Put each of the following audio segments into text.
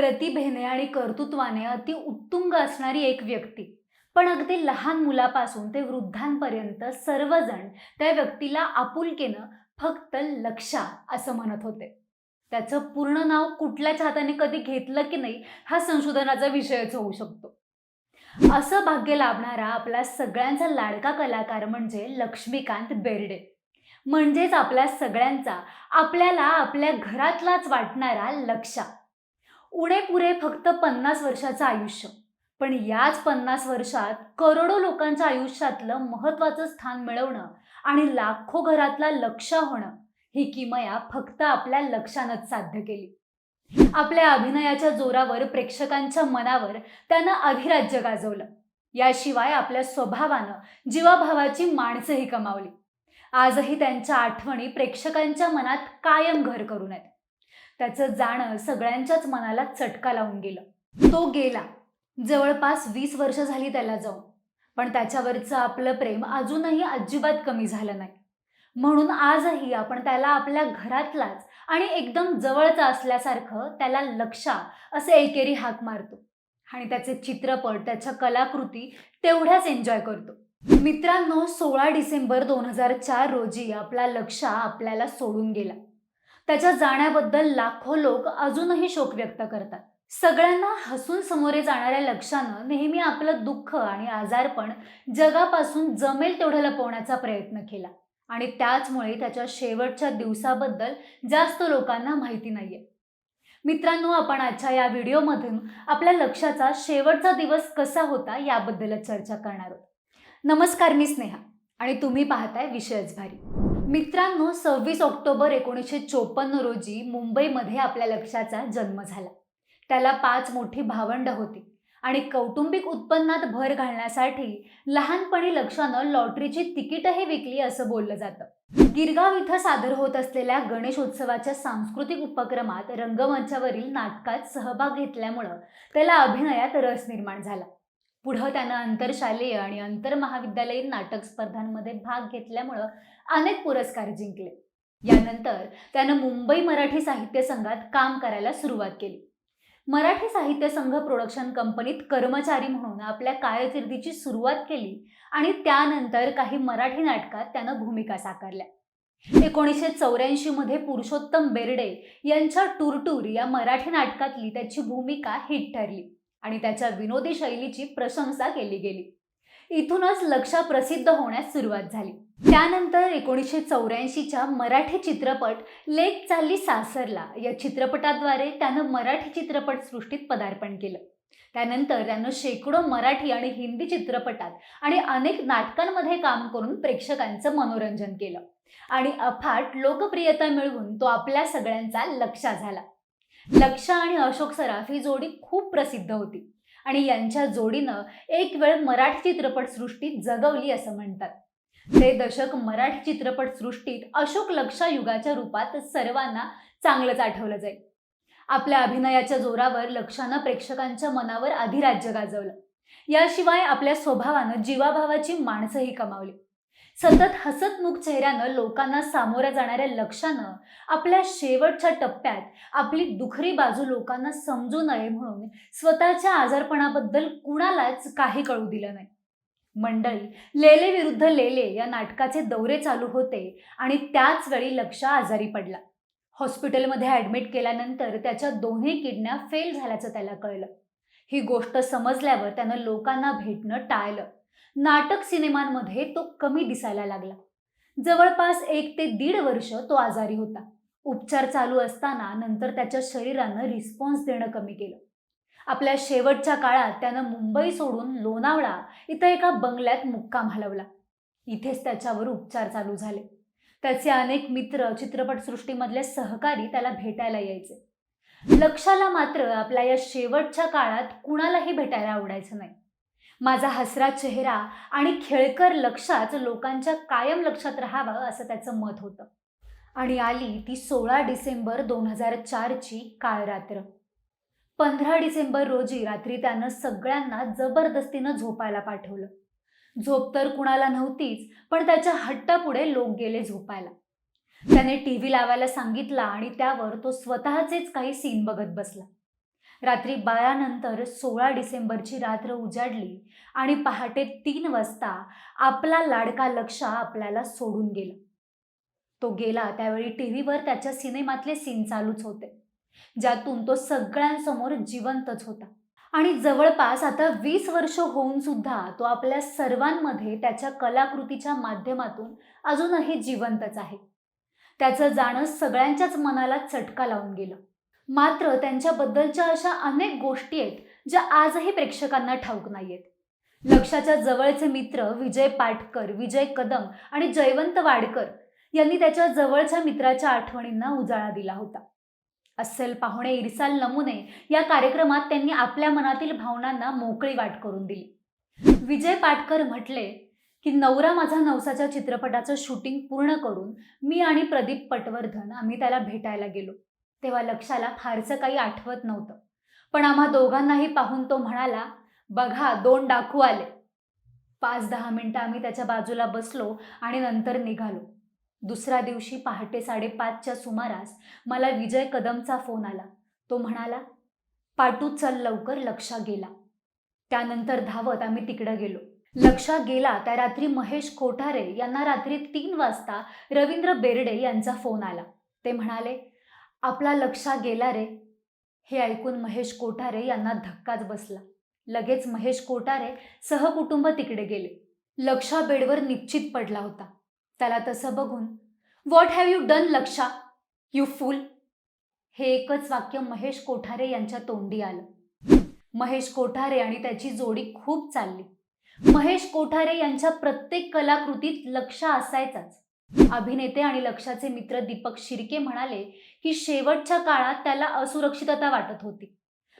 प्रतिभेने आणि कर्तृत्वाने अति उत्तुंग असणारी एक व्यक्ती. पण अगदी लहान मुलापासून ते वृद्धांपर्यंत सर्वजण त्या व्यक्तीला आपुलकेनं फक्त लक्षा असं म्हणत होते. त्याचं पूर्ण नाव कुठल्याच हाताने कधी घेतलं की नाही हा संशोधनाचा विषयच होऊ शकतो. असं भाग्य लाभणारा आपला सगळ्यांचा लाडका कलाकार म्हणजे लक्ष्मीकांत बेर्डे. म्हणजेच आपल्या सगळ्यांचा आपल्याला आपल्या घरातलाच वाटणारा लक्षा. उणे पुरे फक्त पन्नास वर्षाचं आयुष्य. पण याच पन्नास वर्षात करोडो लोकांच्या आयुष्यातलं महत्त्वाचं स्थान मिळवणं आणि लाखो घरातला लक्ष होणं ही किमया फक्त आपल्या लक्षानंच साध्य केली. आपल्या अभिनयाच्या जोरावर प्रेक्षकांच्या मनावर त्यानं अधिराज्य गाजवलं. याशिवाय आपल्या स्वभावानं जीवाभावाची माणसंही कमावली. आजही त्यांच्या आठवणी प्रेक्षकांच्या मनात कायम घर करून आहेत. त्याचं जाणं सगळ्यांच्याच मनाला चटका लावून गेलं. तो गेला. जवळपास वीस वर्ष झाली त्याला जाऊन. पण त्याच्यावरचं आपलं प्रेम अजूनही अजिबात कमी झालं नाही. म्हणून आजही आपण त्याला आपल्या घरातलाच आणि एकदम जवळचा असल्यासारखं त्याला लक्षा असे एकेरी हाक मारतो. आणि त्याचे चित्रपट त्याच्या कलाकृती तेवढ्याच एन्जॉय करतो. मित्रांनो सोळा डिसेंबर दोन हजार चार रोजी आपला लक्षा आपल्याला सोडून गेला. त्याच्या जाण्याबद्दल लाखो लोक अजूनही शोक व्यक्त करतात. सगळ्यांना हसून समोरे जाणाऱ्या लक्षानं नेहमी आपलं दुःख आणि आजारपण जगापासून जमेल तेवढं लपवण्याचा प्रयत्न केला. आणि त्याचमुळे त्याच्या शेवटच्या दिवसाबद्दल जास्त लोकांना माहिती नाहीये. मित्रांनो आपण आजच्या या व्हिडिओमधून आपल्या लक्षाचा शेवटचा दिवस कसा होता याबद्दलच चर्चा करणार आहोत. नमस्कार मी स्नेहा. आणि तुम्ही पाहताय विषयच भारी. मित्रांनो सव्वीस ऑक्टोबर एकोणीसशे चोपन्न रोजी मुंबईमध्ये आपल्या लक्षाचा जन्म झाला. त्याला पाच मोठी भावंड होती आणि कौटुंबिक उत्पन्नात भर घालण्यासाठी लहानपणी लक्षानं लॉटरीची तिकीटही विकली असं बोललं जातं. गिरगाव इथं सादर होत असलेल्या गणेशोत्सवाच्या सांस्कृतिक उपक्रमात रंगमंचावरील नाटकात सहभाग घेतल्यामुळं त्याला अभिनयात रस निर्माण झाला. पुढं त्यानं आंतरशालेय आणि आंतरमहाविद्यालयीन नाटक स्पर्धांमध्ये भाग घेतल्यामुळं अनेक पुरस्कार जिंकले. यानंतर त्यानं मुंबई मराठी साहित्य संघात काम करायला सुरुवात केली. मराठी साहित्य संघ प्रोडक्शन कंपनीत कर्मचारी म्हणून आपल्या कारकिर्दीची सुरुवात केली आणि त्यानंतर काही मराठी नाटकात त्यानं भूमिका साकारल्या. एकोणीसशे चौऱ्याऐंशीमध्ये पुरुषोत्तम बेर्डे यांच्या टूरटूर या मराठी नाटकातली त्याची भूमिका हिट ठरली आणि त्याच्या विनोदी शैलीची प्रशंसा केली गेली. इथूनच लक्षा प्रसिद्ध होण्यास सुरुवात झाली. त्यानंतर एकोणीसशे चौऱ्याऐंशीच्या मराठी चित्रपट लेक चालली सासरला या चित्रपटाद्वारे त्यानं मराठी चित्रपटसृष्टीत पदार्पण केलं. त्यानंतर त्यानं शेकडो मराठी आणि हिंदी चित्रपटात आणि अनेक नाटकांमध्ये काम करून प्रेक्षकांचं मनोरंजन केलं. आणि अफाट लोकप्रियता मिळवून तो आपल्या सगळ्यांचा लक्षा झाला. लक्षा आणि अशोक सराफ ही जोडी खूप प्रसिद्ध होती. आणि यांच्या जोडीनं एक वेळ मराठी चित्रपटसृष्टीत जगवली असं म्हणतात. ते दशक मराठी चित्रपटसृष्टीत अशोक लक्षा युगाच्या रूपात सर्वांना चांगलंच आठवलं जाईल. आपल्या अभिनयाच्या जोरावर लक्षानं प्रेक्षकांच्या मनावर अधिराज्य गाजवलं. याशिवाय आपल्या स्वभावानं जीवाभावाची माणसंही कमावली. सतत हसतमुख चेहऱ्यानं लोकांना सामोऱ्या जाणाऱ्या लक्षानं आपल्या शेवटच्या टप्प्यात आपली दुखरी बाजू लोकांना समजू नये म्हणून स्वतःच्या आजारपणाबद्दल कुणालाच काही कळू दिलं नाही. मंडळी लेले विरुद्ध लेले या नाटकाचे दौरे चालू होते आणि त्याच वेळी लक्ष आजारी पडला. हॉस्पिटलमध्ये ॲडमिट केल्यानंतर त्याच्या दोन्ही किडन्या फेल झाल्याचं त्याला कळलं. ही गोष्ट समजल्यावर त्यानं लोकांना भेटणं टाळलं. नाटक सिनेमांमध्ये तो कमी दिसायला लागला. जवळपास एक ते दीड वर्ष तो आजारी होता. उपचार चालू असताना नंतर त्याच्या शरीरानं रिस्पॉन्स देणं कमी केलं. आपल्या शेवटच्या काळात त्यानं मुंबई सोडून लोणावळा इथं एका बंगल्यात मुक्काम हलवला. इथेच त्याच्यावर उपचार चालू झाले. त्याचे अनेक मित्र चित्रपटसृष्टीमधले सहकारी त्याला भेटायला यायचे. लक्षाला मात्र आपल्या या शेवटच्या काळात कुणालाही भेटायला आवडायचं नाही. माझा हसरा चेहरा आणि खेळकर लक्षाच लोकांच्या कायम लक्षात राहावं असं त्याचं मत होतं. आणि आली ती सोळा डिसेंबर दोन हजार चारची काळ रात्र. पंधरा डिसेंबर रोजी रात्री त्यानं सगळ्यांना जबरदस्तीनं झोपायला पाठवलं. झोप तर कुणाला नव्हतीच पण त्याच्या हट्टापुढे लोक गेले झोपायला. त्याने टी व्ही लावायला सांगितला आणि त्यावर तो स्वतःचेच काही सीन बघत बसला. रात्री बारानंतर सोळा डिसेंबरची रात्र उजाडली आणि पहाटे तीन वाजता आपला लाडका लक्ष आपल्याला सोडून गेला. तो गेला त्यावेळी टी व्हीवर त्याच्या सिनेमातले सीन चालूच होते ज्यातून तो सगळ्यांसमोर जिवंतच होता. आणि जवळपास आता वीस वर्ष होऊन सुद्धा तो आपल्या सर्वांमध्ये त्याच्या कलाकृतीच्या माध्यमातून अजूनही जिवंतच आहे. त्याचं जाणं सगळ्यांच्याच मनाला चटका लावून गेलं. मात्र त्यांच्याबद्दलच्या अशा अनेक गोष्टी आहेत ज्या आजही प्रेक्षकांना ठाऊक नाहीयेत. लक्षाच्या जवळचे मित्र विजय पाटकर विजय कदम आणि जयवंत वाडकर यांनी त्याच्या जवळच्या मित्राच्या आठवणींना उजाळा दिला होता. अस्सल पाहुणे इरसाल नमुने या कार्यक्रमात त्यांनी आपल्या मनातील भावनांना मोकळी वाट करून दिली. विजय पाटकर म्हटले की नवरा माझा नवसाच्या चित्रपटाचं शूटिंग पूर्ण करून मी आणि प्रदीप पटवर्धन आम्ही त्याला भेटायला गेलो. तेव्हा लक्षाला फारसं काही आठवत नव्हतं. पण आम्हा दोघांनाही पाहून तो म्हणाला बघा दोन डाकू आले. पाच दहा मिनटं आम्ही त्याच्या बाजूला बसलो आणि नंतर निघालो. दुसऱ्या दिवशी पहाटे साडेपाचच्या सुमारास मला विजय कदमचा फोन आला. तो म्हणाला पाटू चल लवकर लक्षा गेला. त्यानंतर धावत आम्ही तिकडं गेलो. लक्षा गेला त्या रात्री महेश कोठारे यांना रात्री तीन वाजता रवींद्र बेर्डे यांचा फोन आला. ते म्हणाले आपला लक्षा गेला रे. हे ऐकून महेश कोठारे यांना धक्काच बसला. लगेच महेश कोठारे सहकुटुंब तिकडे गेले. लक्षा बेडवर निश्चित पडला होता. त्याला तसं बघून व्हॉट हॅव यू डन लक्षा? यू फुल हे एकच वाक्य महेश कोठारे यांच्या तोंडी आलं. महेश कोठारे आणि त्याची जोडी खूप चालली. महेश कोठारे यांच्या प्रत्येक कलाकृतीत लक्ष असायचाच. अभिनेते आणि लक्षाचे मित्र दीपक शिर्के म्हणाले ही शेवटच्या काळात त्याला असुरक्षितता वाटत होती.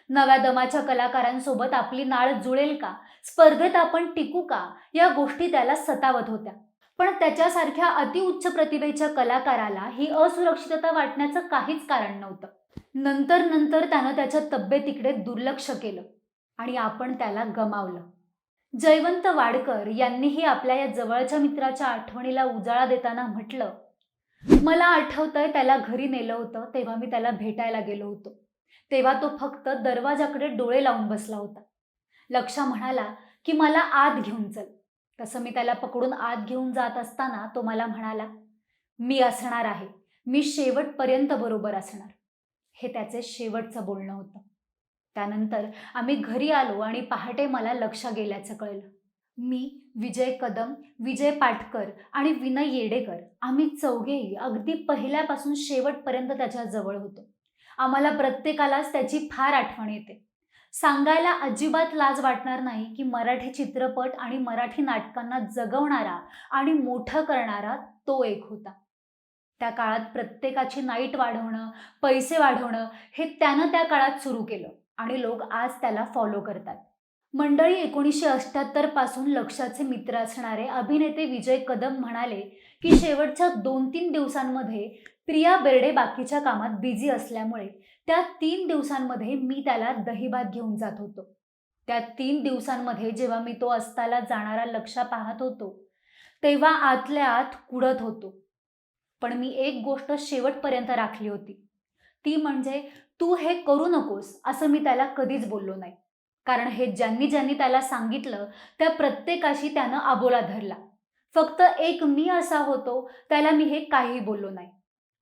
नव्या दमाच्या कलाकारांसोबत आपली नाळ जुळेल का? स्पर्धेत आपण टिकू का? या गोष्टी त्याला सतावत होत्या. पण त्याच्यासारख्या अतिउच्च प्रतिभेच्या कलाकाराला ही असुरक्षितता वाटण्याचं काहीच कारण नव्हतं. नंतर नंतर त्यानं त्याच्या तब्येतीकडे दुर्लक्ष केलं आणि आपण त्याला गमावलं. जयवंत वाडकर यांनीही आपल्या या जवळच्या मित्राच्या आठवणीला उजाळा देताना म्हटलं मला आठवतंय त्याला घरी नेलं होतं तेव्हा मी त्याला भेटायला गेलो होतो. तेव्हा तो फक्त दरवाजाकडे डोळे लावून बसला होता. लक्षा म्हणाला की मला आत घेऊन चल. तसं मी त्याला पकडून आत घेऊन जात असताना तो मला म्हणाला मी असणार आहे. मी शेवटपर्यंत बरोबर असणार. हे त्याचे शेवटचं बोलणं होतं. त्यानंतर आम्ही घरी आलो आणि पहाटे मला लक्ष गेल्याचं कळलं. मी विजय कदम विजय पाटकर आणि विनय येडेकर. आम्ही चौघेही अगदी पहिल्यापासून शेवटपर्यंत त्याच्याजवळ होतो. आम्हाला प्रत्येकालाच त्याची फार आठवण येते. सांगायला अजिबात लाज वाटणार नाही की मराठी चित्रपट आणि मराठी नाटकांना जगवणारा आणि मोठं करणारा तो एक होता. त्या काळात प्रत्येकाची नाईट वाढवणं पैसे वाढवणं हे त्यानं त्या काळात सुरू केलं आणि लोक आज त्याला फॉलो करतात. मंडळी एकोणीसशे अठ्ठ्याहत्तरपासून लक्षाचे मित्र असणारे अभिनेते विजय कदम म्हणाले की शेवटच्या दोन तीन दिवसांमध्ये प्रिया बेर्डे बाकीच्या कामात बिझी असल्यामुळे त्या तीन दिवसांमध्ये मी त्याला दहीभात घेऊन जात होतो. त्या तीन दिवसांमध्ये जेव्हा मी तो अस्ताला जाणारा लक्षा पाहत होतो तेव्हा आतल्या आत कुडत होतो. पण मी एक गोष्ट शेवटपर्यंत राखली होती. ती म्हणजे तू हे करू नकोस असं मी त्याला कधीच बोललो नाही. कारण हे ज्यांनी ज्यांनी त्याला सांगितलं त्या प्रत्येकाशी त्यानं आबोला धरला. फक्त एक मी असा होतो त्याला मी हे काही बोललो नाही.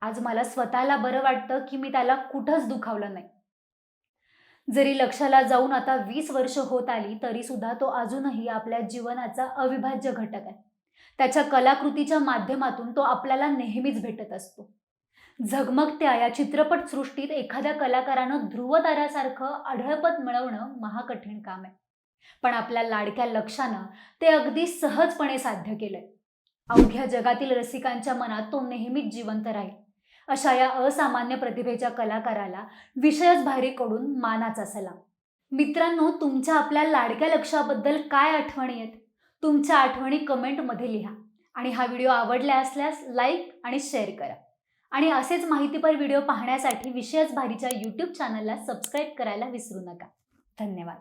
आज मला स्वतःला बरं वाटतं की मी त्याला कुठंच दुखावलं नाही. जरी लक्षाला जाऊन आता वीस वर्ष होत आली तरी सुद्धा तो अजूनही आपल्या जीवनाचा अविभाज्य घटक आहे. त्याच्या कलाकृतीच्या माध्यमातून तो आपल्याला नेहमीच भेटत असतो. झगमगत्या या चित्रपटसृष्टीत एखाद्या कलाकारानं ध्रुवताऱ्यासारखं आढळपत मिळवणं महाकठीण काम आहे. पण आपल्या लाडक्या लक्षानं ते अगदी सहजपणे साध्य केलंय. अवघ्या जगातील रसिकांच्या मनात तो नेहमीच जिवंत राहील. अशा या असामान्य प्रतिभेच्या कलाकाराला विषयच भारीकडून मानाचा सलाम. मित्रांनो तुमच्या आपल्या लाडक्या लक्षाबद्दल काय आठवणी आहेत? तुमच्या आठवणी कमेंटमध्ये लिहा आणि हा व्हिडिओ आवडला असल्यास लाईक आणि शेअर करा. आणि असेच माहितीपर व्हिडिओ पाहण्यासाठी विषयच भारीच्या यूट्यूब चॅनलला सबस्क्राईब करायला विसरू नका. धन्यवाद.